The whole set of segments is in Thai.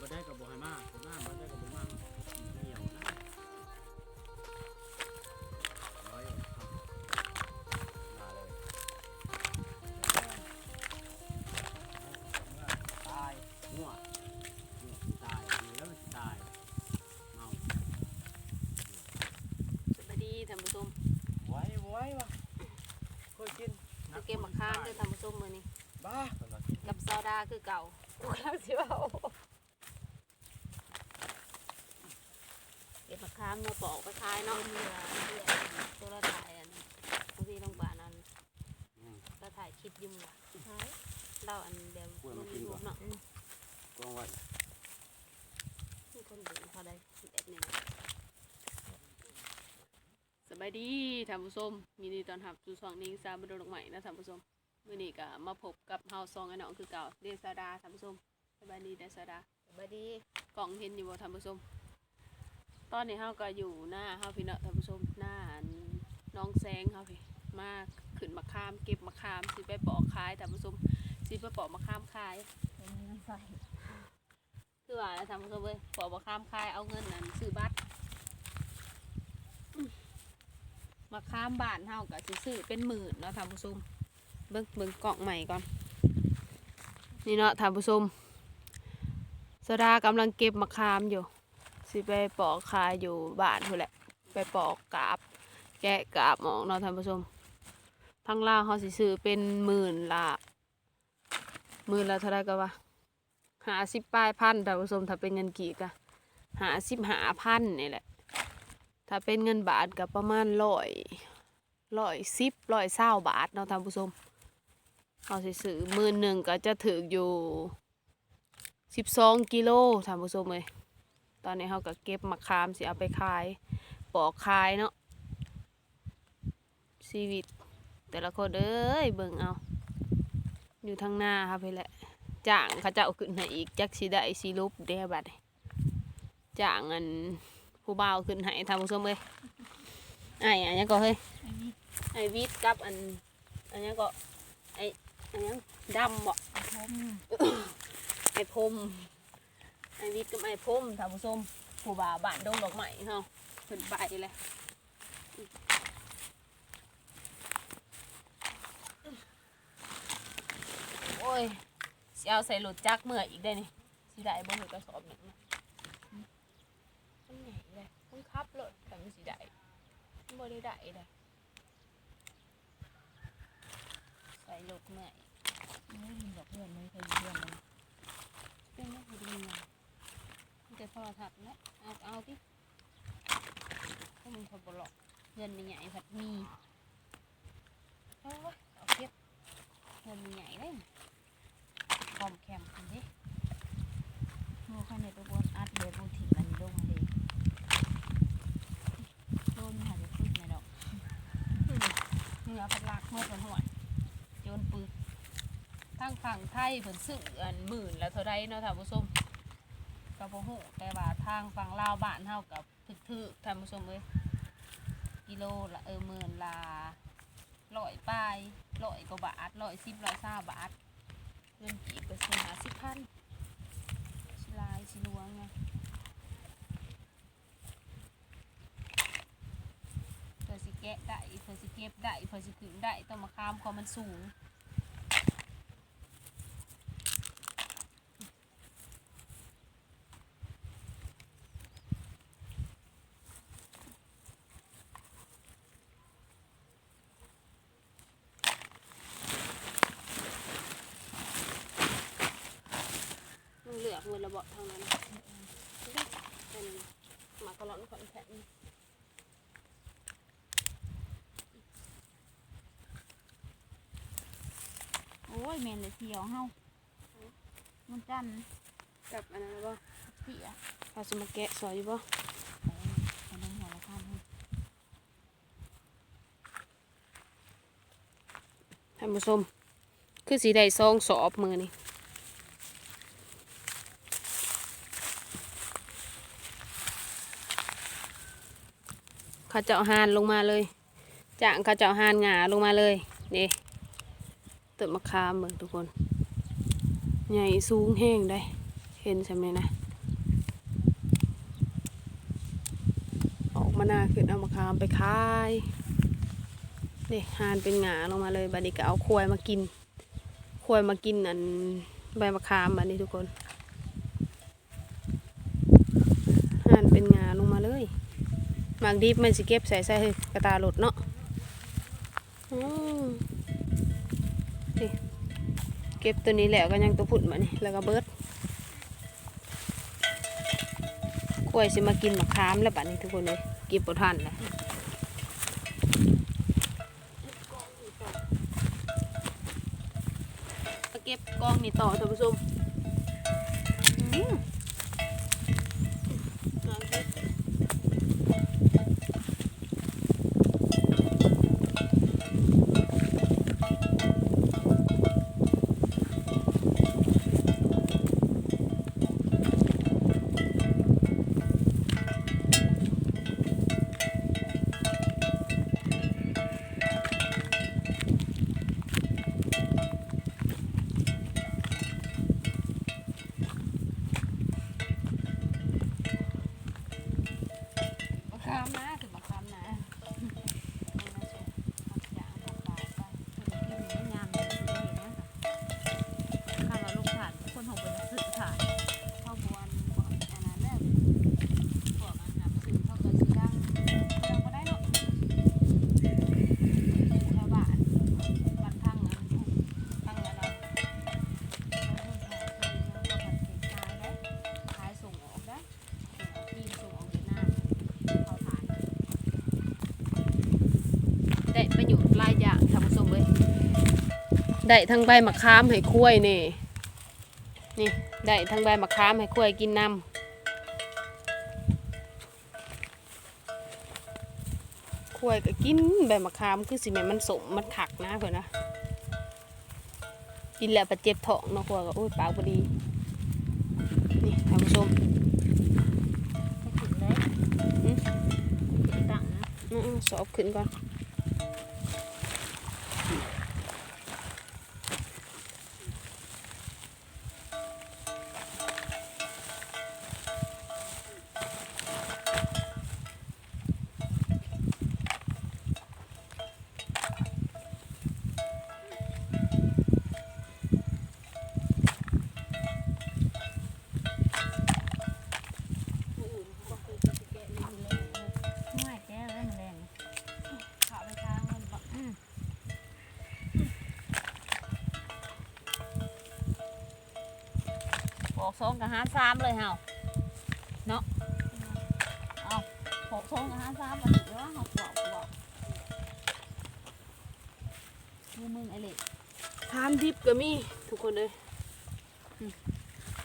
บ่ได้กับบ่ให้มามาบ่ได้กับบ่มาเหนียวนะร้อยครับมาเลยตายงัวงัวตายมีแล้วมันตายเมาสวัสดีท่านผู้ชมไว้ไว้วะเคยกินคือเกมบักคามคือท่านผู้ชมมื้อนี้บ้ากับซาวดาคือเก่ากูกำลังสิเว้าเก็บบักคามมาปอกไปขายเนาะตัวละถ่ายอันบางทีโรงพยาบาลนั้นเราถ่ายคลิปอยุ่มื้อว่ะ เราอันแบบลงยูทูบเนาะกองไว้มีคนดูเขาได้แบบนี้นะสบายดีท่านผู้ชมมีดีตอนรับสู่ช่องนิงซาบดลกใหม่นะท่านผู้ชมมื้อนี้ก็มาพบกับเฮาซองไอ้น้องคือเก่าเดซาดาท่านผู้ชมสบายดีเดซาดาสบายดีกล่องเห็นอยู่บ่ท่านผู้ชม ตอนนี้เฮาก็อยู่หน้าเฮาพี่เนาะท่านผู้ชมหน้าอันน้องแซงเฮาพี่มาขึ้นมะขาม เก็บมะขามสิไปปอกขายท่านผู้ชม สิไปปอกมะขามขายคือว่าแล้วทำก็เว้ยปอกมะขามขายเอาเงินนั้นซื้อบัตรมะขามบ้านเฮาก็สิซื้อเป็นหมื่นเนาะท่านผู้ชมเบิ่งเบิ่งกล่องใหม่ก่อน นี่เนาะท่านผู้ชมสดากำลังเก็บมะขามอยู่ สิไปปอกขายอยู่บ้านพุ่แหละ ไปปอกกาบ แกะกาบหมองเนาะท่านผู้ชมทางล่าวเขาสิซื้อเป็นหมื่นละ มื่นละเท่าไรก็ว่าหาสิบปลายพันท่าผู้ชมถ้าเป็นเงินกี่ก็หาสิบหาพันนี่แหละ ถ้าเป็นเงินบาทก็ประมาณร้อยร้อยสิบร้อยเศร้าบาทเนาะท่านผู้ชมเอาสิซื้อมื่นหนึ่งก็จะถืออยู่สิบสองกิโลท่านผู้ชมเลยตอนนี้เขาก็เก็บมะขามสิเอาไปขายปอกขายเนาะชีวิต แต่ละคนเอ้ยเบิ่งเอา อยู่ทางหน้าครับพี่แหละจ้างเขาเจ้าขึ้นให้อีกจักสิได้สิรูปเด้บัดจ้างอันผู้บ่าวขึ้นให้ทำผู้ชมเลยไอ้อันนี้ก็เฮ้ยไอ้วิทกับอันอันนี้ก็ไอ้อันนี้ดำบ่ไอ้พรมไอ้วิทกับไอ้พรมทำผู้ชมผู้บ่าวบ้านดงดอกไม้เฮาขึ้นไปเลยโอ้ ยสิเอาใส่รถจักเมื่ออีกได้นี่สิได้บ่เหลือกระสอบหนึ่งนะมันใหญ่เลยต้องขับรถแต่มันสิได้มันบ่ได้ได้เลยใส่รถเมื่ออีกไม่มีดอกเพื่อนไม่เคยยู่เพื่อนเลยเป็นไม่เค่อยดีนะมันจะโทรศัพท์นะเอาเอาที่พวกมึงพอบหลอกเงินมีใหญ่ผัดมีโอ้ยเอาเก็บเงินมีใหญ่เลย คอมแคมคุณดิโม่ข้างในตัวบนอัดเบบูถิมันลงเลยโดนหาจะพึ่งในดอกเนือพัดลากโมกันหวยโจนปึกทางฝั่งไทยเพิ่นซื้ออันหมื่นแล้วเท่าไรเนาะท่านผู้ชมก็บ่ฮู้แต่ว่าทางฝั่งลาวบ้านเฮากับถึกๆท่านผู้ชมเอ้ยกิโลละเออหมื่นละร้อยปลายร้อยกว่าบาทร้อยสิบร้อยเศร้าบาท เงินกี่เปอร์เซ็นต์หาสิบพันชิลายชิลวงไงเพื่อสิแกะได้เพื่อสิเก็บได้เพื่อสิขึ้นได้ต้องมาข้ามความมันสูง มันเหลือกเงินระเบาะเท่านั้นเป็นหมากกระหล่อนขอนแข็ง โอ้ย แมนเลยเที่ยวเฮามันจันทร์กับอันนั้นบ่เสียเราจะมาแกะซอยอยู่บ่เอาน้ำหัวละพันให้ท่านผู้ชมคือสีได้ซองสอบมือนี่เขาเจาะหานลงมาเลยจ้างเขาเจาะหานหงาลงมาเลยนี่ ต้นมะขามเหมือนทุกคน ใหญ่สูงแห้งได้ เห็นใช่ไหมนะ ออกมาหน้าขึ้นเอามะขามไปคายเด็กหานเป็นหงาลงมาเลยบัดนี้ก็เอาควายมากิน ควายมากินอันใบมะขามบันนี้ทุกคนหานเป็นหงาลงมาเลยบางทีมันสิเก็บใส่ใส่กระตาหลดเนาะ ก็บตัวนี้แล้วก็ยังตัวผุดมานี่แล้วก็เบิดกล้วยสิมากินมะขามแล้วบัดนี้ทุกคนเลยเก็บบ่ทันแล้วเก็บกองนี่ต่อท่านผู้ชม ได้ทั้งใบมะขามให้คุ้ยนี่นี่ได้ทั้งใบมะขามให้คุ้ยกินน้ำคุ้ยก็กินใบมะขามคือสิแม่นมันสมมันขักนะเพื่อนนะกินแล้วประเจ็บท้องเนาะคุ้ยก็โอ้ยปากพอดีนี่ท่านผู้ชมไม่ถึงเลยอืมติดตั้งนะอื้อๆสอบขึ้นก่อน บอกสองหาสามมาถึงแล้วเฮาบอกบอกมือมึงไอเล็กทานดิบก็มีทุกคนเลย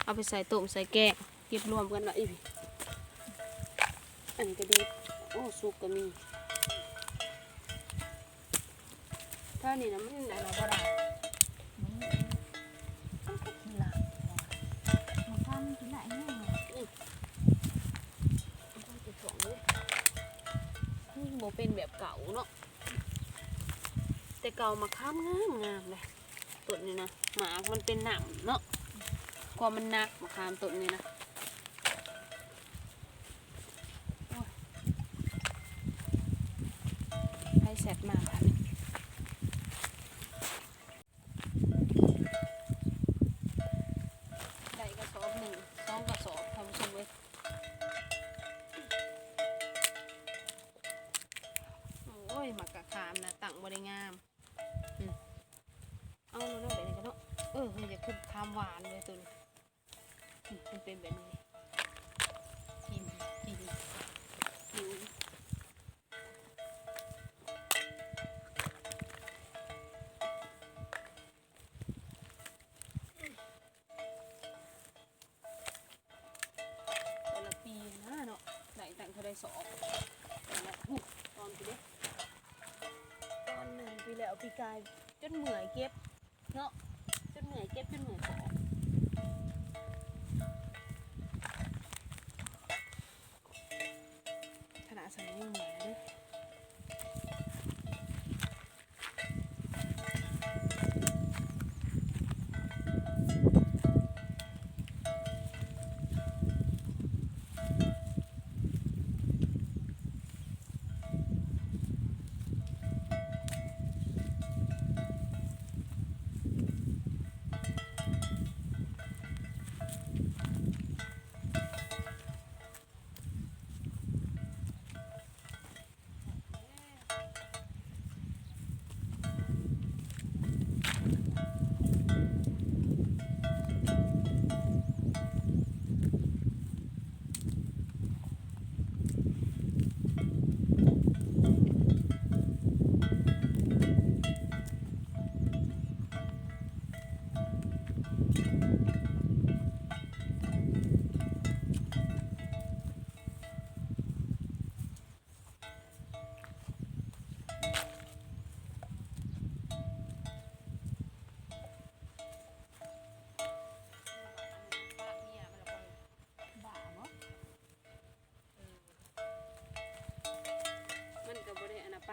เอาไปใส่ต้มใส่แกงเก็บรวมกันไว้อีกอันก็ดีโอ้สุกก็มีถ้านี่นะมันอะไรบ่ได้ ก่ามาข้ามงามงามเลยต้นนี่นะหมากมันเป็นหนังเนาะกว่ามันหนักมาข้ามต้นนี่นะโอ้ยให้แซดมากค่ะ สอบแต่ละหูตอนปีเด้ตอนหนึ่งปีแล้วปีกายจนเหนื่อยเก็บเนาะจนเหนื่อยเก็บจนเหนื่อย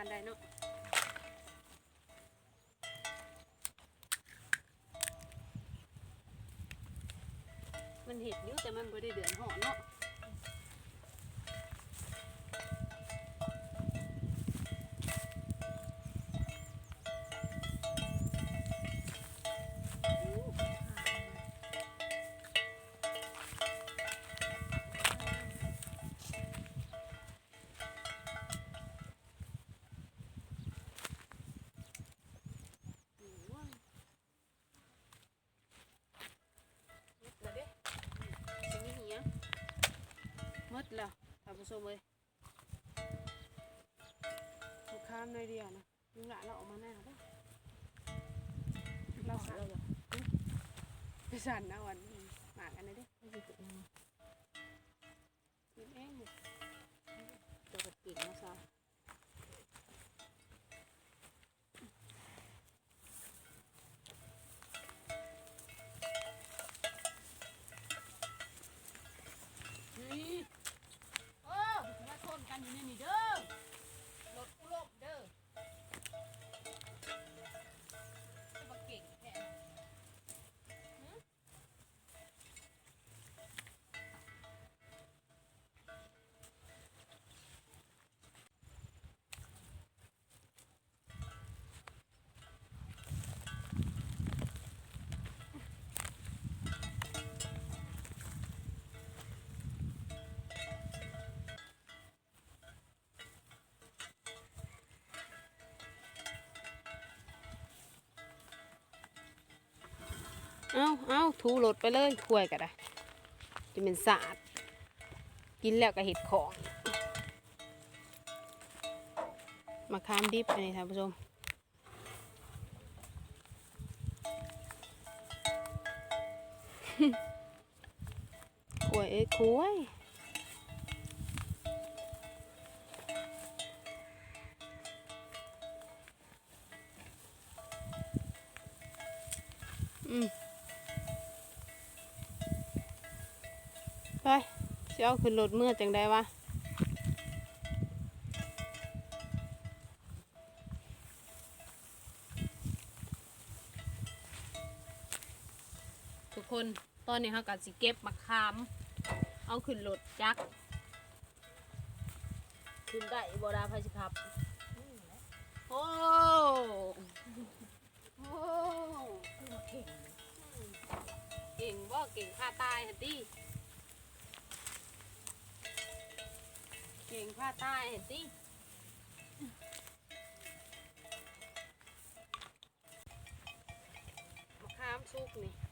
านใดเนาะมันเห็ดอยู่แต่มันบ่ได้เดือนหอเนาะ ผู้ชมเอ้ยลูกค้ามหน่อยเดียวนะลุงหลานเราออกมาหน้าป่ะเราสั่นไปสั่นนะวันนี้หมากอันนี้เด้กิน เอาเอาถูรถไปเลยถ้วยก็ได้จะเป็นสะอาดกินแล้วก็เห็ดของมาคามดิบไปนี่ท่านผู้ชมขวยเอ้ยขวยอืม สิเอาขึ้นรถเมื่อจังได้วะทุกคนตอนนี้เขาก็สิเก็บมะขาม เอาขึ้นรถจักรขึ้นได้บ่ดาไผสิครับโอ้โอ้คือมาเข่งเก่งบ่เก่งฆ่าตายหันติ เก่งผ้าตายหันสิมะขามสุกนี่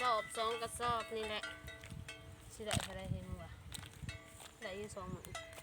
สอบสองกระสอบนี่แหละสิได้เท่าไรเห็นบ่ได้ยู่สองหมื่น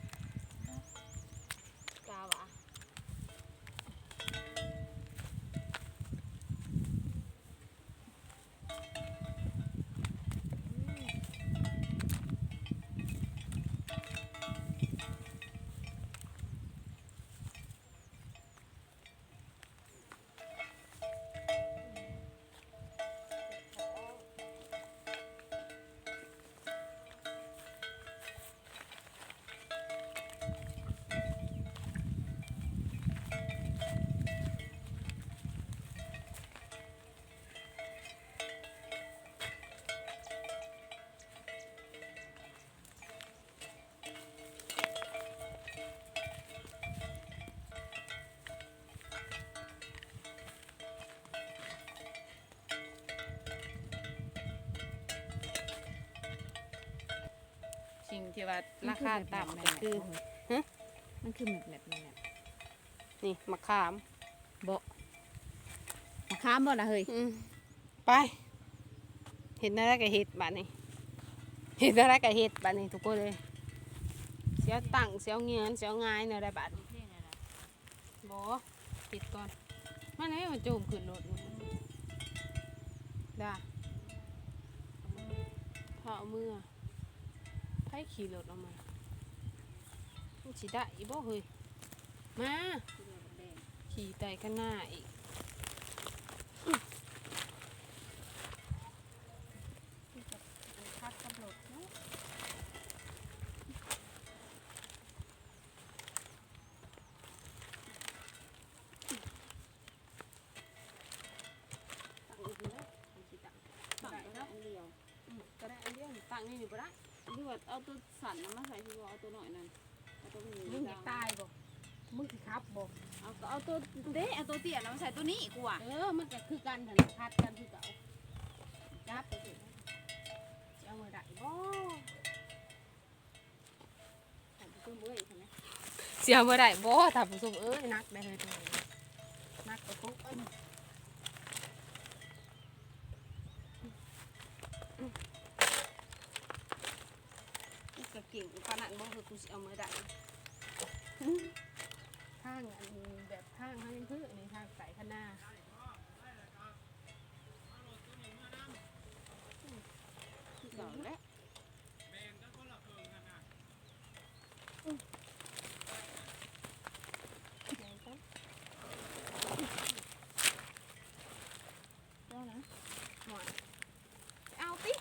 ที่ว่าราคาต่ำก็คือมันคือแบบแบบนี้แหละนี่มะขามบ่มะขามบ่ล่ะเฮ้ยอืมไป เห็ดอะไรกับเห็ดบ้านนี้เห็ดอะไรกับเห็ดบ้านนี้ทุกคนเลยเสียวตั้งเสียวเงียนเสียวงายเนี่ยได้บ้านบอปิดก่อนมันให้มันโจมขึ้นรถนี่ได้พอเอามือ ไพ่ขี่รถออกมามันสิได้อีบ่เฮ้ย มา ขี่ไต่ข้างหน้าอีกพักกำหนดเนาะตั้งอีกแล้วมันสิตั้งได้เนาะเดียวอืมก็ได้อันเดียวนี่ตั้งนี่นี่บ่ได้ ที่ว่าเอาตัวสั่นน่ะมาใส่ที่ว่าเอาตัวหน่อยนั่นเอาตัวนี้มึงอยากตายบ่มึงสิครับบ่เอาก็เอาตัวเด้เอาตัวเตี้ยแล้วมาใส่ตัวนี้กูอะเออมันก็คือกันหั่นพัดกันคือเก่าจับไปสิสิเอามือได้บ่ท่านผู้ชมเอ้ยเห็นไหมสิเอามือได้บ่ท่านผู้ชมเอ้ยนักได้เฮ้ยตัวนี้นักกระตุกเอ้ยกูก็เก่งปาน นั้นบ่คือกูสิเอามือได้ทางอันแบบทางทางพื้นในทางสายข้างหน้าที่สองแล้วเจ้านะเอาติ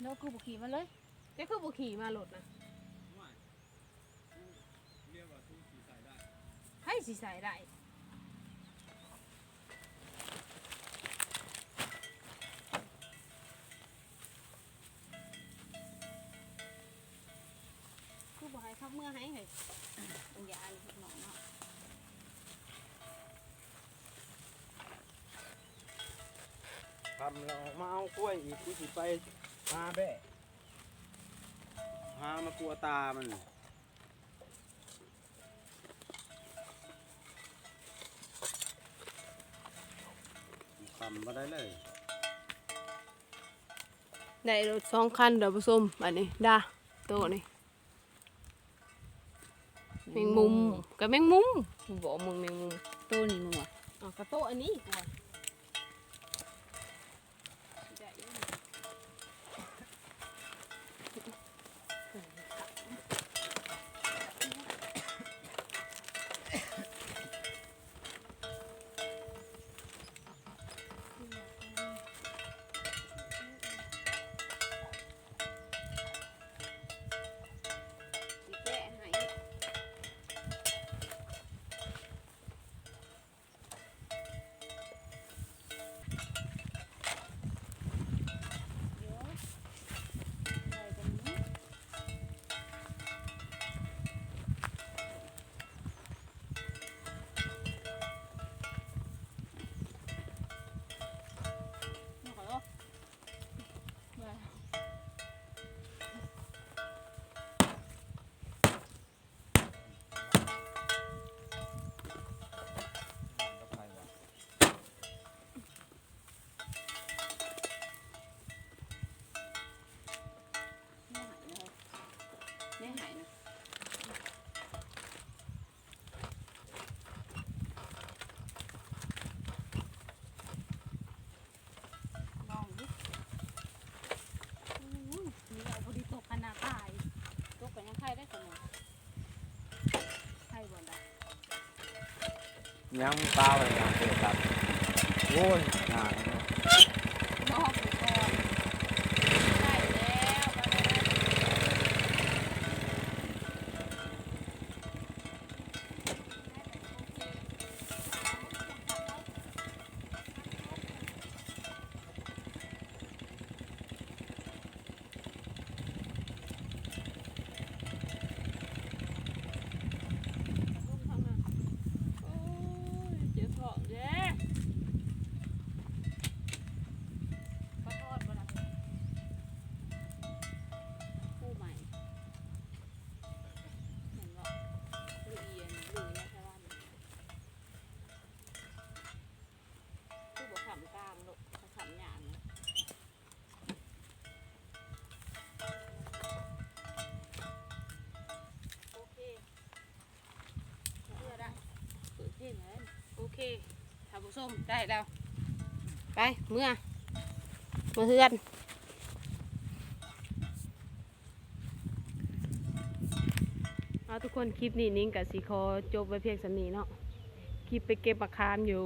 โนกูบุขี่มาเลยเดี๋ยวคือบุขี่มาโหลดนะ สีใส่ได้คือบอกให้เขาเมื่อให้เลยอันยาอันหนองเนาะทำเรามาเอากล้วยอีกกูสิไปหาแบะหามากลัวตามันำมาได้เลยได้รถสองคันเดี๋ยวผสมอันนี้ดาโตวนี่แมงมุมกับแมงมุมกูบอกมึงแมงมุมตัวนี้มึงอะอ๋อกระโตะอันนี้กู ยังเปล่าเลยังเกิดครับโอ้ยน่า ท่านผู้ชมได้แล้ว ไปเมื่อมาเฮือนเอาทุกคนคลิปนี้นิ้งกับสีคอจบไว้เพียงสำนีเนาะคลิปไปเก็บมะขามอยู่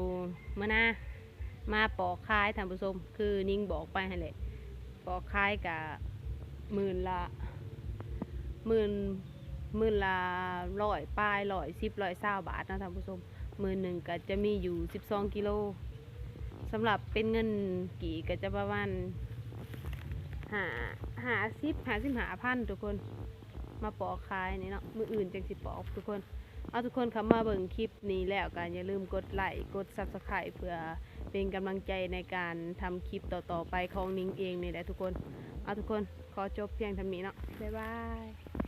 เมื่อหน้ามาปอกคายท่านผู้ชมคือนิ้งบอกไปให้แหละปอกคายกับหมื่นละหมื่นหมื่นละร้อยปลายร้อยสิบร้อยเศร้าบาทนะท่านผู้ชม มือหนึ่งก็จะมีอยู่ 12 กิโลสำหรับเป็นเงินกี่ก็จะประมาณหาหาสิบหาสิบหาพันทุกคนมาปอกขายนี่เนาะมืออื่นจังสิปอกทุกคน เอาทุกคนเข้ามาเบิ่งคลิปนี้แล้วก็อย่าลืมกดไลค์กด subscribe เพื่อเป็นกำลังใจในการทำคลิปต่อๆไปของนิ้งเองนี่แหละทุกคน เอาทุกคนขอจบเพียงเท่านี้เนาะบ๊ายบาย